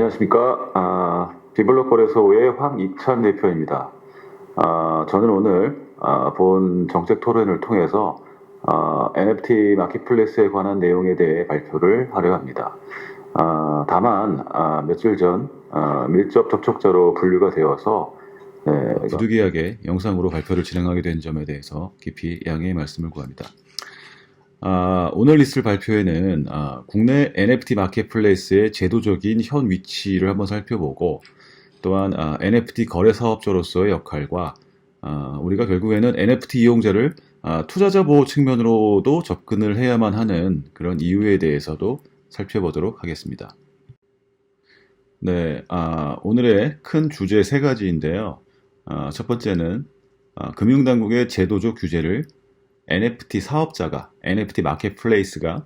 안녕하십니까. 아, 비블록 거래소의 황이찬 대표입니다. 아, 저는 오늘 아, 본 정책 토론을 통해서 아, NFT 마켓플레이스에 관한 내용에 대해 발표를 하려 합니다. 아, 다만 아, 며칠 전 아, 밀접 접촉자로 분류가 되어서 네, 부득이하게 영상으로 발표를 진행하게 된 점에 대해서 깊이 양해의 말씀을 구합니다. 아, 오늘 있을 발표에는 아, 국내 NFT 마켓플레이스의 제도적인 현 위치를 한번 살펴보고 또한 아, NFT 거래 사업자로서의 역할과 아, 우리가 결국에는 NFT 이용자를 아, 투자자 보호 측면으로도 접근을 해야만 하는 그런 이유에 대해서도 살펴보도록 하겠습니다. 네, 아, 오늘의 큰 주제 세 가지인데요. 아, 첫 번째는 아, 금융당국의 제도적 규제를 NFT 사업자가, NFT 마켓플레이스가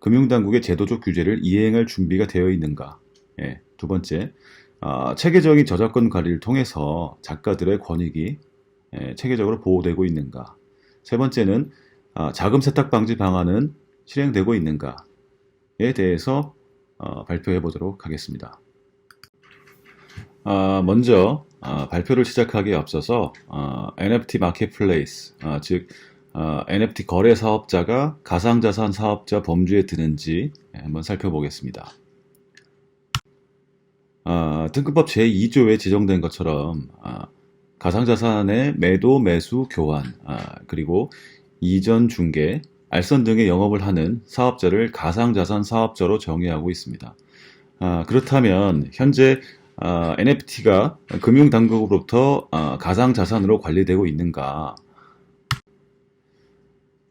금융당국의 제도적 규제를 이행할 준비가 되어 있는가. 예, 두 번째, 아, 체계적인 저작권 관리를 통해서 작가들의 권익이 예, 체계적으로 보호되고 있는가. 세 번째는 아, 자금 세탁 방지 방안은 실행되고 있는가에 대해서 어, 발표해 보도록 하겠습니다. 아, 먼저 아, 발표를 시작하기에 앞서서 아, NFT 마켓플레이스, 아, 즉 어, NFT 거래 사업자가 가상자산 사업자 범주에 드는지 예, 한번 살펴보겠습니다. 아, 등급법 제2조에 지정된 것처럼 아, 가상자산의 매도, 매수, 교환, 아, 그리고 이전 중개, 알선 등의 영업을 하는 사업자를 가상자산 사업자로 정의하고 있습니다. 아, 그렇다면 현재 아, NFT가 금융당국으로부터 아, 가상자산으로 관리되고 있는가?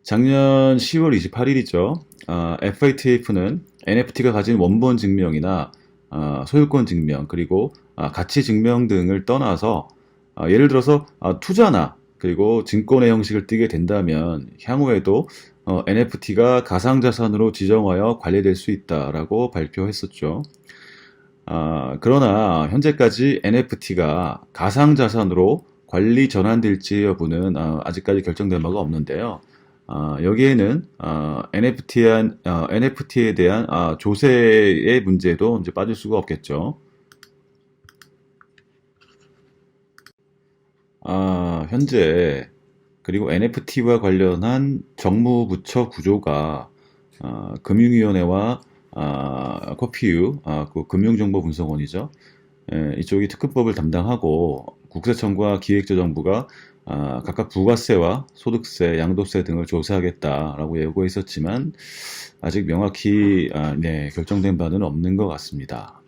작년 10월 28일이죠. 어, FATF는 NFT가 가진 원본 증명이나 어, 소유권 증명 그리고 어, 가치 증명 등을 떠나서 어, 예를 들어서 어, 투자나 그리고 증권의 형식을 띠게 된다면 향후에도 어, NFT가 가상자산으로 지정하여 관리될 수 있다라고 발표했었죠. 아, 그러나 현재까지 NFT가 가상자산으로 관리 전환될지 여부는 어, 아직까지 결정된 바가 없는데요. 어, 여기에는 어, NFT에, 어, NFT에 대한 아, 조세의 문제도 이제 빠질 수가 없겠죠. 아, 현재 그리고 NFT와 관련한 정무 부처 구조가 아, 금융위원회와 아, 코피유, 아, 그 금융정보분석원이죠. 예, 이쪽이 특급법을 담당하고 국세청과 기획재정부가 아, 각각 부가세와 소득세, 양도세 등을 조사하겠다라고 예고했었지만 아직 명확히 아, 네, 결정된 바는 없는 것 같습니다.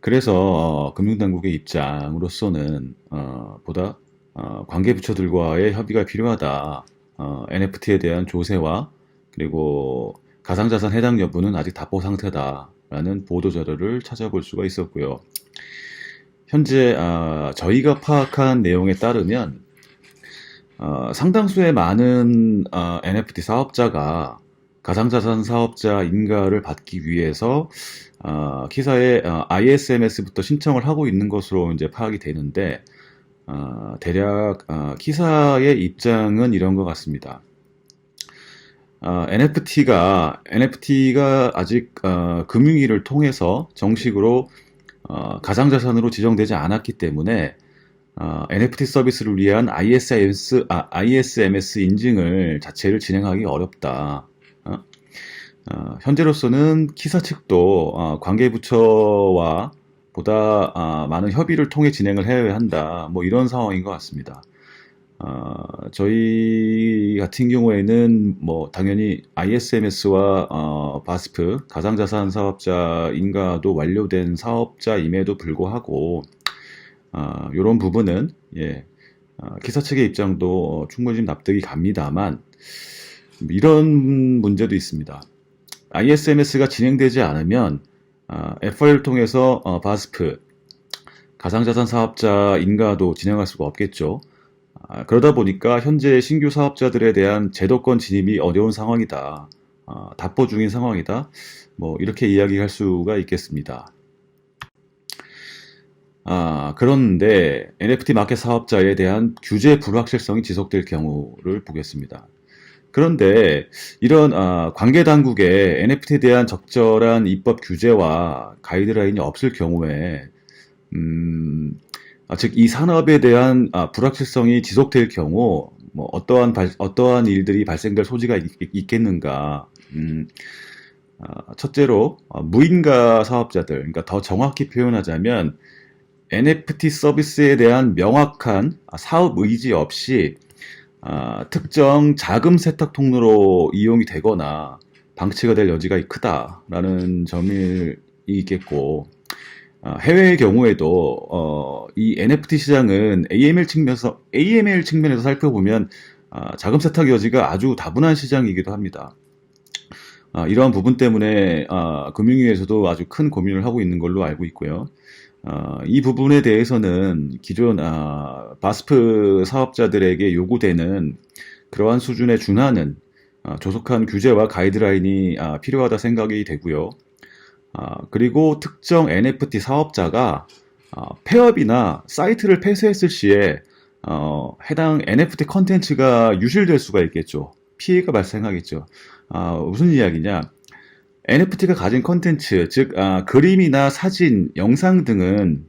그래서 어, 금융당국의 입장으로서는 어, 보다 어, 관계부처들과의 협의가 필요하다. 어, NFT에 대한 조세와 그리고 가상자산 해당 여부는 아직 답보 상태다라는 보도 자료를 찾아볼 수가 있었고요. 현재 아, 저희가 파악한 내용에 따르면 어, 상당수의 많은 어, NFT 사업자가 가상자산 사업자 인가를 받기 위해서 어, 키사에 어, ISMS부터 신청을 하고 있는 것으로 이제 파악이 되는데 어, 대략 어, 키사의 입장은 이런 것 같습니다. 어, NFT가 NFT가 아직 어, 금융위를 통해서 정식으로 어, 가상자산으로 지정되지 않았기 때문에 어, NFT 서비스를 위한 ISMS, 아, ISMS 인증을 자체를 진행하기 어렵다. 어? 어, 현재로서는 키사 측도 어, 관계부처와 보다 어, 많은 협의를 통해 진행을 해야 한다. 뭐 이런 상황인 것 같습니다. 어, 저희 같은 경우에는 뭐 당연히 ISMS와 어, 바스프 가상자산 사업자 인가도 완료된 사업자임에도 불구하고 어, 이런 부분은 예, 어, 기사 측의 입장도 충분히 좀 납득이 갑니다만 이런 문제도 있습니다. ISMS가 진행되지 않으면 어, FR을 통해서 어, 바스프 가상자산 사업자 인가도 진행할 수가 없겠죠. 아, 그러다 보니까 현재 신규 사업자들에 대한 제도권 진입이 어려운 상황이다. 아, 답보 중인 상황이다. 뭐 이렇게 이야기할 수가 있겠습니다. 아, 그런데 NFT 마켓 사업자에 대한 규제 불확실성이 지속될 경우를 보겠습니다. 그런데 이런 아, 관계 당국에 NFT에 대한 적절한 입법 규제와 가이드라인이 없을 경우에 음, 아, 즉, 이 산업에 대한 아, 불확실성이 지속될 경우, 뭐, 어떠한 발- 어떠한 일들이 발생될 소지가 있, 겠는가. 음, 아, 첫째로, 아, 무인가 사업자들, 그러니까 더 정확히 표현하자면, NFT 서비스에 대한 명확한 아, 사업 의지 없이 아, 특정 자금 세탁 통로로 이용이 되거나 방치가 될 여지가 크다라는 점이 있겠고, 아, 해외의 경우에도 어, 이 NFT 시장은 AML 측면에서 AML 측면에서 살펴보면 아, 자금 세탁 여지가 아주 다분한 시장이기도 합니다. 아, 이러한 부분 때문에 아, 금융위에서도 아주 큰 고민을 하고 있는 걸로 알고 있고요. 아, 이 부분에 대해서는 기존 아, 바스프 사업자들에게 요구되는 그러한 수준에 준하는 아, 조속한 규제와 가이드라인이 아, 필요하다 생각이 되고요. 아, 그리고 특정 NFT 사업자가 아, 폐업이나 사이트를 폐쇄했을 시에 어, 해당 NFT 컨텐츠가 유실될 수가 있겠죠. 피해가 발생하겠죠. 아, 무슨 이야기냐? NFT가 가진 컨텐츠, 즉 아, 그림이나 사진, 영상 등은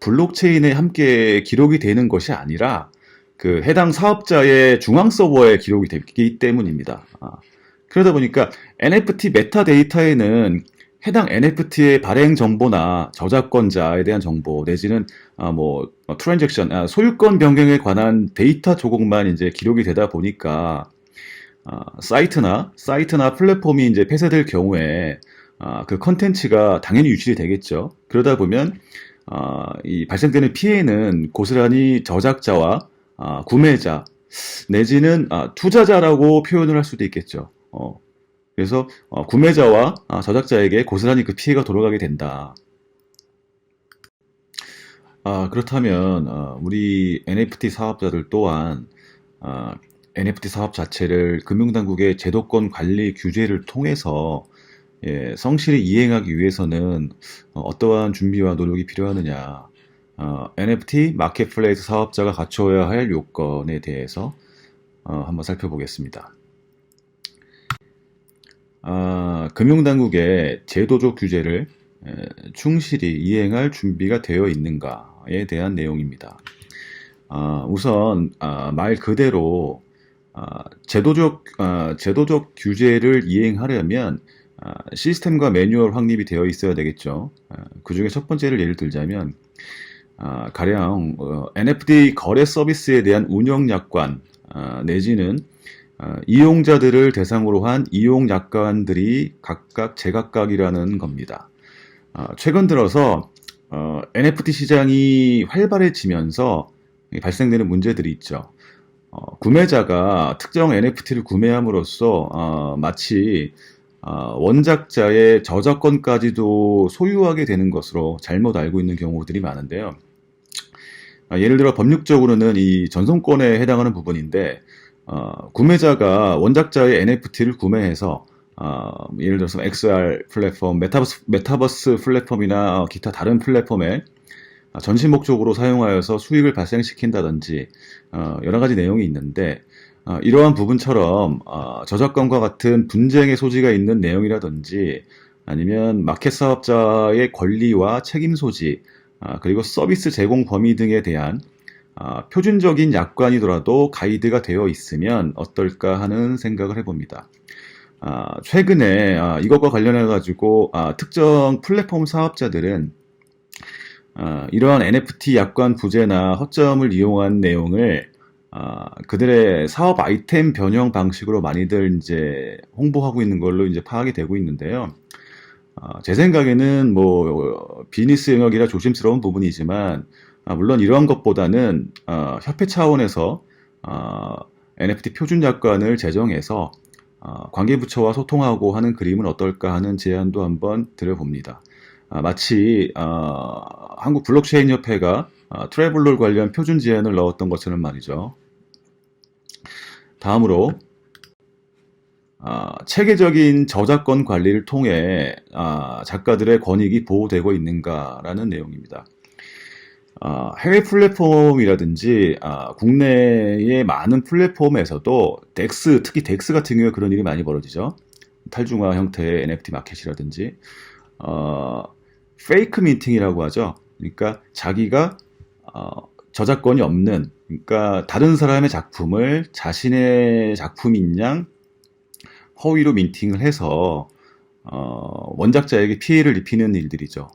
블록체인에 함께 기록이 되는 것이 아니라 그 해당 사업자의 중앙 서버에 기록이 되기 때문입니다. 아, 그러다 보니까 NFT 메타 데이터에는 해당 NFT의 발행 정보나 저작권자에 대한 정보 내지는 아, 뭐 트랜잭션, 아, 소유권 변경에 관한 데이터 조곡만 이제 기록이 되다 보니까 아, 사이트나 사이트나 플랫폼이 이제 폐쇄될 경우에 아, 그 컨텐츠가 당연히 유출이 되겠죠. 그러다 보면 아, 이 발생되는 피해는 고스란히 저작자와 아, 구매자 내지는 아, 투자자라고 표현을 할 수도 있겠죠. 어, 그래서 어, 구매자와 아, 저작자에게 고스란히 그 피해가 돌아가게 된다. 아, 그렇다면 어, 우리 NFT 사업자들 또한 아, NFT 사업 자체를 금융당국의 제도권 관리 규제를 통해서 예, 성실히 이행하기 위해서는 어, 어떠한 준비와 노력이 필요하느냐. 어, NFT 마켓플레이스 사업자가 갖춰야 할 요건에 대해서 어, 한번 살펴보겠습니다. 아, 금융당국의 제도적 규제를 에, 충실히 이행할 준비가 되어 있는가에 대한 내용입니다. 아, 우선 아, 말 그대로 아, 제도적 아, 제도적 규제를 이행하려면 아, 시스템과 매뉴얼 확립이 되어 있어야 되겠죠. 아, 그 중에 첫 번째를 예를 들자면 아, 가령 어, NFT 거래 서비스에 대한 운영 약관 아, 내지는 아, 이용자들을 대상으로 한 이용 약관들이 각각 제각각이라는 겁니다. 아, 최근 들어서 어, NFT 시장이 활발해지면서 발생되는 문제들이 있죠. 어, 구매자가 특정 NFT를 구매함으로써 어, 마치 어, 원작자의 저작권까지도 소유하게 되는 것으로 잘못 알고 있는 경우들이 많은데요. 아, 예를 들어 법률적으로는 이 전송권에 해당하는 부분인데 어, 구매자가 원작자의 NFT를 구매해서 어, 예를 들어서 XR 플랫폼, 메타버스, 메타버스 플랫폼이나 기타 다른 플랫폼에 전시 목적으로 사용하여서 수익을 발생시킨다든지 어, 여러 가지 내용이 있는데 어, 이러한 부분처럼 어, 저작권과 같은 분쟁의 소지가 있는 내용이라든지 아니면 마켓 사업자의 권리와 책임 소지 아, 그리고 서비스 제공 범위 등에 대한 아, 표준적인 약관이더라도 가이드가 되어 있으면 어떨까 하는 생각을 해봅니다. 아, 최근에 아, 이것과 관련해 가지고 아, 특정 플랫폼 사업자들은 아, 이러한 NFT 약관 부재나 허점을 이용한 내용을 아, 그들의 사업 아이템 변형 방식으로 많이들 이제 홍보하고 있는 걸로 이제 파악이 되고 있는데요. 아, 제 생각에는 뭐 비즈니스 영역이라 조심스러운 부분이지만 아, 물론 이러한 것보다는 아, 협회 차원에서 아, NFT 표준 약관을 제정해서 아, 관계부처와 소통하고 하는 그림은 어떨까 하는 제안도 한번 드려봅니다. 아, 마치 아, 한국 블록체인 협회가 아, 트래블러 관련 표준 제안을 넣었던 것처럼 말이죠. 다음으로 아, 체계적인 저작권 관리를 통해 아, 작가들의 권익이 보호되고 있는가라는 내용입니다. 아, 해외 플랫폼이라든지 아, 국내의 많은 플랫폼에서도 덱스, 특히 덱스 같은 경우에 그런 일이 많이 벌어지죠. 탈중화 형태의 NFT 마켓이라든지 어, 페이크 민팅이라고 하죠. 그러니까 자기가 어, 저작권이 없는, 그러니까 다른 사람의 작품을 자신의 작품인 양 허위로 민팅을 해서 어, 원작자에게 피해를 입히는 일들이죠.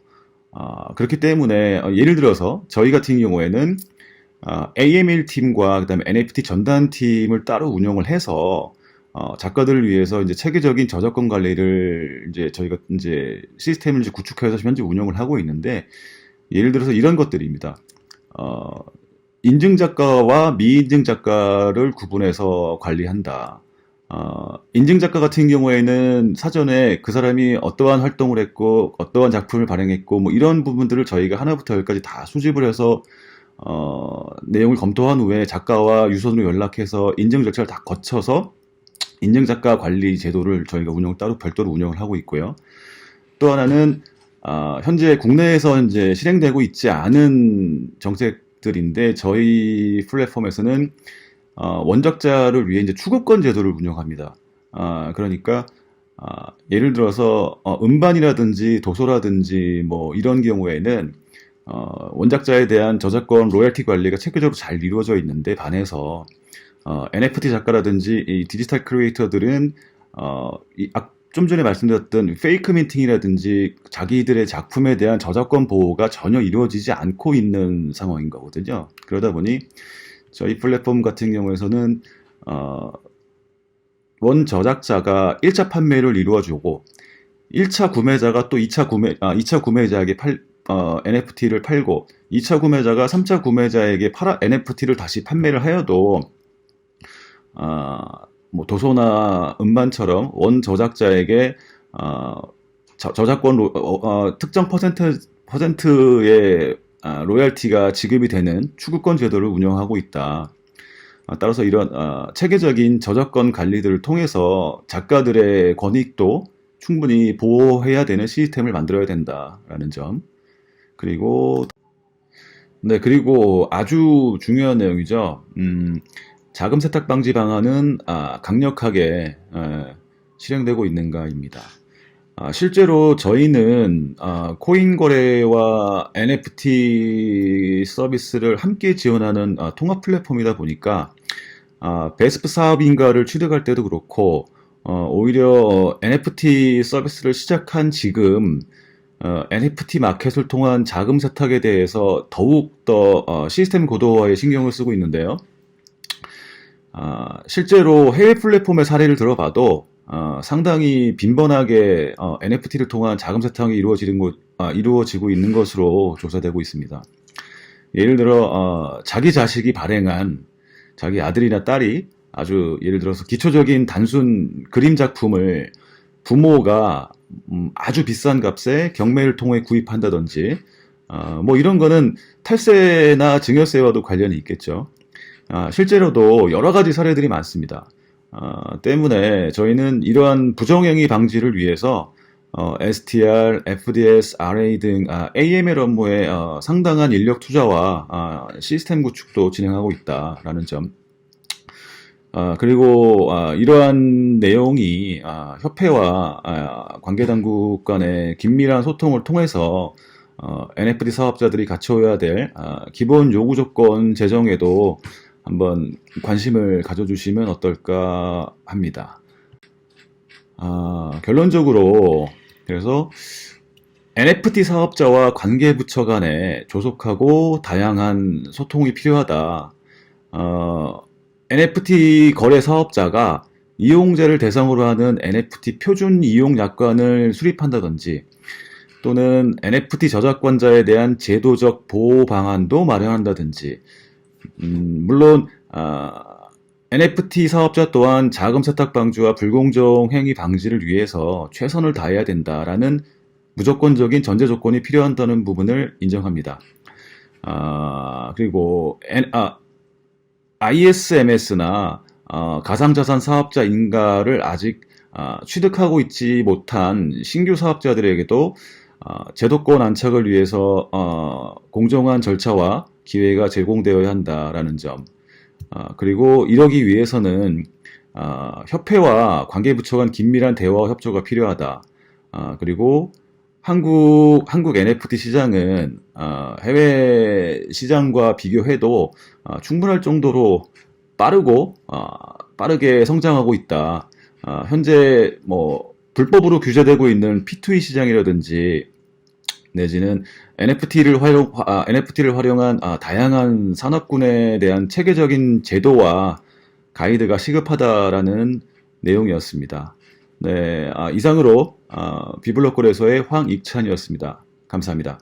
아, 그렇기 때문에 어, 예를 들어서 저희 같은 경우에는 아, AML 팀과 그다음에 NFT 전단 팀을 따로 운영을 해서 어, 작가들을 위해서 이제 체계적인 저작권 관리를 이제 저희가 이제 시스템을 이제 구축해서 현재 운영을 하고 있는데 예를 들어서 이런 것들입니다. 어, 인증 작가와 미인증 작가를 구분해서 관리한다. 어, 인증 작가 같은 경우에는 사전에 그 사람이 어떠한 활동을 했고, 어떠한 작품을 발행했고, 뭐 이런 부분들을 저희가 하나부터 열까지 다 수집을 해서, 어, 내용을 검토한 후에 작가와 유선으로 연락해서 인증 절차를 다 거쳐서 인증 작가 관리 제도를 저희가 운영, 따로 별도로 운영을 하고 있고요. 또 하나는, 아, 현재 국내에서 이제 실행되고 있지 않은 정책들인데, 저희 플랫폼에서는 어, 원작자를 위해 이제 추구권 제도를 운영합니다. 아, 그러니까 아, 예를 들어서 어, 음반이라든지 도서라든지 뭐 이런 경우에는 어, 원작자에 대한 저작권 로열티 관리가 체계적으로 잘 이루어져 있는데 반해서 어, NFT 작가라든지 이 디지털 크리에이터들은 어, 이, 아, 좀 전에 말씀드렸던 페이크 민팅이라든지 자기들의 작품에 대한 저작권 보호가 전혀 이루어지지 않고 있는 상황인 거거든요. 그러다 보니 저희 플랫폼 같은 경우에서는 어, 원 저작자가 1차 판매를 이루어주고 1차 구매자가 또 2차 구매 아 2차 구매자에게 팔 어, NFT를 팔고 2차 구매자가 3차 구매자에게 팔아 NFT를 다시 판매를 하여도 아, 뭐 도서나 음반처럼 원 저작자에게 어, 저, 저작권 로, 어, 어, 특정 퍼센트 퍼센트의 아, 로열티가 지급이 되는 추구권 제도를 운영하고 있다. 아, 따라서 이런 아, 체계적인 저작권 관리들을 통해서 작가들의 권익도 충분히 보호해야 되는 시스템을 만들어야 된다라는 점. 그리고 네 그리고 아주 중요한 내용이죠. 음, 자금 세탁 방지 방안은 아, 강력하게 에, 실행되고 있는가입니다. 아, 실제로 저희는 아, 코인 거래와 NFT 서비스를 함께 지원하는 아, 통합 플랫폼이다 보니까 아, 베스프 사업인가를 취득할 때도 그렇고 어, 오히려 NFT 서비스를 시작한 지금 어, NFT 마켓을 통한 자금 세탁에 대해서 더욱 더 어, 시스템 고도화에 신경을 쓰고 있는데요. 아, 실제로 해외 플랫폼의 사례를 들어봐도 어, 상당히 빈번하게 어, NFT를 통한 자금 세탁이 이루어지는 것, 아, 이루어지고 있는 것으로 조사되고 있습니다. 예를 들어 어, 자기 자식이 발행한 자기 아들이나 딸이 아주 예를 들어서 기초적인 단순 그림 작품을 부모가 음, 아주 비싼 값에 경매를 통해 구입한다든지 어, 뭐 이런 거는 탈세나 증여세와도 관련이 있겠죠. 아, 실제로도 여러 가지 사례들이 많습니다. 어, 때문에 저희는 이러한 부정행위 방지를 위해서 어, STR, FDS, RA 등 아, AML 업무에 어, 상당한 인력 투자와 아, 시스템 구축도 진행하고 있다라는 점. 아, 그리고 아, 이러한 내용이 아, 협회와 아, 관계 당국 간의 긴밀한 소통을 통해서 어, NFT 사업자들이 갖춰야 될 아, 기본 요구 조건 제정에도 한번 관심을 가져주시면 어떨까 합니다. 아, 결론적으로 그래서 NFT 사업자와 관계 부처 간에 조속하고 다양한 소통이 필요하다. 어, NFT 거래 사업자가 이용자를 대상으로 하는 NFT 표준 이용 약관을 수립한다든지 또는 NFT 저작권자에 대한 제도적 보호 방안도 마련한다든지 음, 물론 아, NFT 사업자 또한 자금 세탁 방지와 불공정 행위 방지를 위해서 최선을 다해야 된다라는 무조건적인 전제 조건이 필요한다는 부분을 인정합니다. 아, 그리고 N, 아, ISMS나 어, 가상자산 사업자 인가를 아직 아, 취득하고 있지 못한 신규 사업자들에게도 아, 제도권 안착을 위해서 어, 공정한 절차와 기회가 제공되어야 한다라는 점. 아, 그리고 이러기 위해서는 아, 협회와 관계부처 간 긴밀한 대화와 협조가 필요하다. 아, 그리고 한국 한국 NFT 시장은 아, 해외 시장과 비교해도 아, 충분할 정도로 빠르고 아, 빠르게 성장하고 있다. 아, 현재 뭐 불법으로 규제되고 있는 P2E 시장이라든지 내지는 NFT를 활용 아, NFT를 활용한 아, 다양한 산업군에 대한 체계적인 제도와 가이드가 시급하다라는 내용이었습니다. 네, 아, 이상으로 아, 비블록거래소의 황익찬이었습니다. 감사합니다.